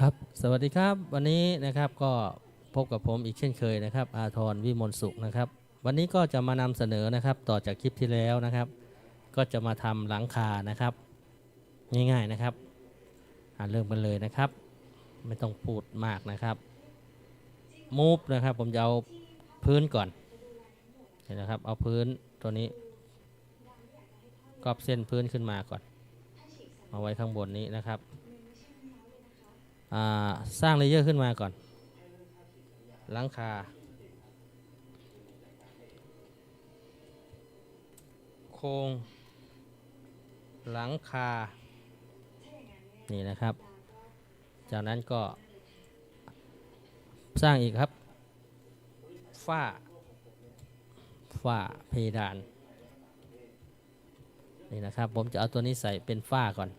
ครับ สวัสดีครับ วันนี้นะครับก็พบกับผมอีกเช่นเคยนะครับ อาทรวิมลสุขนะครับ วันนี้ก็จะมานำเสนอนะครับ ต่อจากคลิปที่แล้วนะครับ ก็จะมาทำหลังคานะครับ ง่ายๆนะครับอ่าเริ่มกันเลยนะครับ ไม่ต้องพูดมากนะครับมูฟนะครับ ผมจะเอาพื้นก่อนเห็นนะครับ เอาพื้นตัวนี้กรอบเส้นพื้นขึ้นมาก่อน เอาไว้ข้างบนนี้นะครับ สร้างเลเยอร์ขึ้นมาก่อน หลังคา โครงหลังคา นี่นะครับ จากนั้นก็ สร้างอีกครับ ฝ้า ฝ้าเพดาน นี่นะครับ ผมจะเอาตัวนี้ใส่เป็นฝ้าก่อน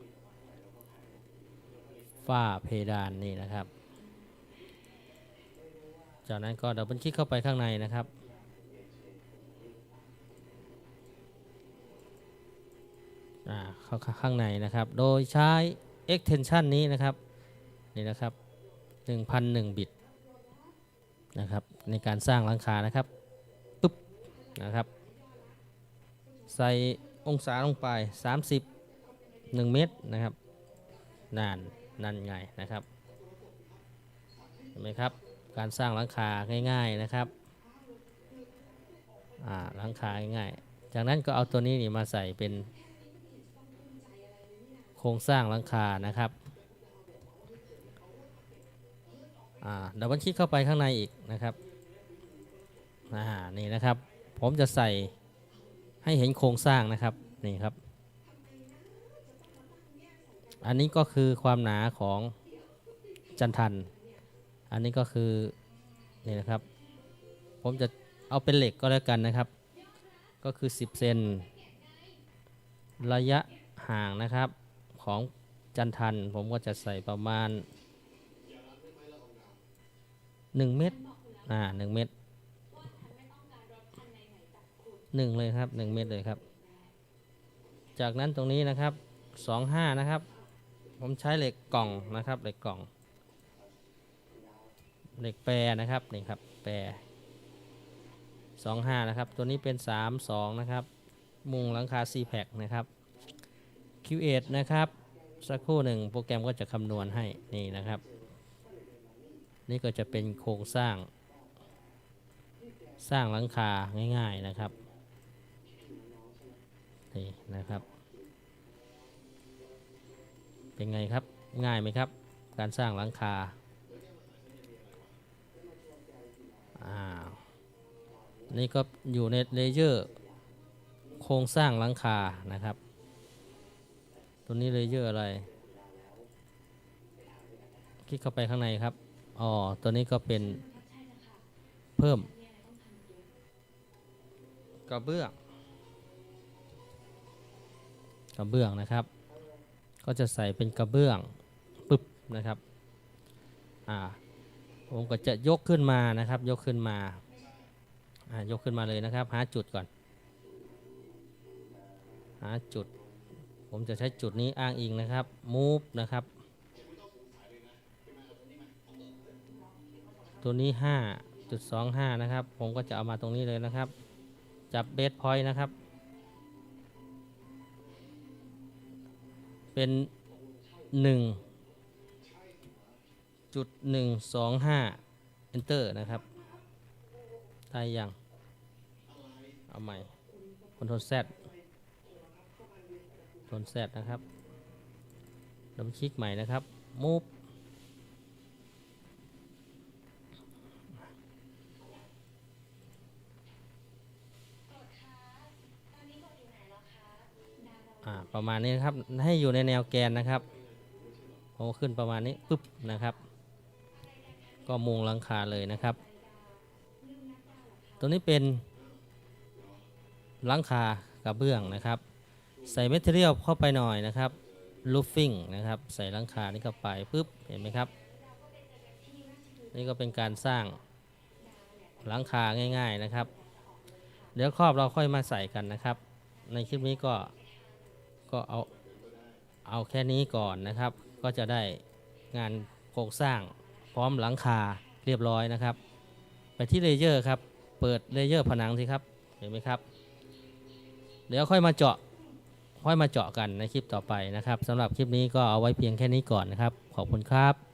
ฝ้าเพดานนี่นะครับ จากนั้นก็ดับเบิลคลิกเข้าไปข้างในนะครับอ่าเข้าข้างในนะครับ โดยใช้ extension นี้นะครับ นี่นะครับ 1,001 บิตนะครับ ในการสร้างหลังคานะครับปึ๊บนะครับ ใส่องศาลงไป 30 1 เมตรนะครับนาน นั่นไงนะครับเห็นไหมครับการสร้างหลังคาง่ายๆนะครับอ่าหลังคาง่ายๆจากนั้นก็เอาตัวนี้นี่มาใส่เป็น โครงสร้างหลังคานะครับอ่าดับเบิลคลิกเข้าไปข้างในอีกนะครับอ่านี่นะครับ ผมจะใส่ให้เห็นโครงสร้างนะครับนี่ครับ อันนี้ก็คือความหนาของจันทัน อันนี้ก็คือนี่นะครับ ผมจะเอาเป็นเหล็กก็แล้วกันนะครับ ก็คือ 10 เซนระยะห่างนะครับของจันทัน ผมก็จะใส่ประมาณ 1 เมตรอ่า1เมตร1เลยครับ 1 เมตรเลยครับ จากนั้นตรงนี้นะครับ 25 นะครับ ผมใช้เหล็กกล่องนะครับเหล็กกล่อง เหล็กแปรนะครับนี่ครับแปรสองห้านะครับ ตัวนี้เป็นสามสองนะครับ มุงหลังคา c p a c นะครับ Q8 นะครับ สักครู่หนึ่งโปรแกรมก็จะคำนวณให้นี่นะครับ นี่ก็จะเป็นโครงสร้าง สร้างหลังคาง่าย ๆนะครับนี่นะครับ เป็นไงครับง่ายไหมครับ การสร้างหลังคาอ้าวนี่ก็อยู่ในเลเยอร์โครงสร้างหลังคานะครับ ตัวนี้เลเยอร์อะไร คลิกเข้าไปข้างในครับอ๋อตัวนี้ก็เป็นเพิ่มกระเบื้องกระเบื้องนะครับ ก็จะใส่เป็นกระเบื้องปึ๊บนะครับอ่าผมก็จะยกขึ้นมานะครับ ยกขึ้นมาอ่ายกขึ้นมาเลยนะครับ หาจุดก่อน หาจุด ผมจะใช้จุดนี้อ้างอิงนะครับ move นะครับ ตัวนี้ 5.25 นะครับ ผมก็จะเอามาตรงนี้เลยนะครับ จับเบสพอยต์นะครับ เป็นหนึ่งจุดหนึ่งสองห้า enter นะครับได้ยัง เอาใหม่คอนโทรล Z คอนโทรล Z นะครับดับคลิกใหม่นะครับ move อ่า ประมาณนี้นะครับ ให้อยู่ในแนวแกนนะครับโอ้ขึ้นประมาณนี้ปุ๊บนะครับ ก็มุงหลังคาเลยนะครับ ตัวนี้เป็นหลังคากระเบื้องนะครับ ใส่เมทเทียลเข้าไปหน่อยนะครับลูฟฟิ้งนะครับใส่หลังคานี้เข้าไปปุ๊บเห็นไหมครับ นี่ก็เป็นการสร้างหลังคาง่าย ๆนะครับ เดี๋ยวครอบเราค่อยมาใส่กันนะครับ ในคลิปนี้ก็ ก็เอาเอาแค่นี้ก่อนนะครับ ก็จะได้งานโครงสร้างพร้อมหลังคาเรียบร้อยนะครับ ไปที่เลเยอร์ครับ เปิดเลเยอร์ผนังสิครับเห็นไหมครับ เดี๋ยวค่อยมาเจาะค่อยมาเจาะกันในคลิปต่อไปนะครับสำหรับคลิปนี้ก็เอาไว้เพียงแค่นี้ก่อนนะครับ ขอบคุณครับ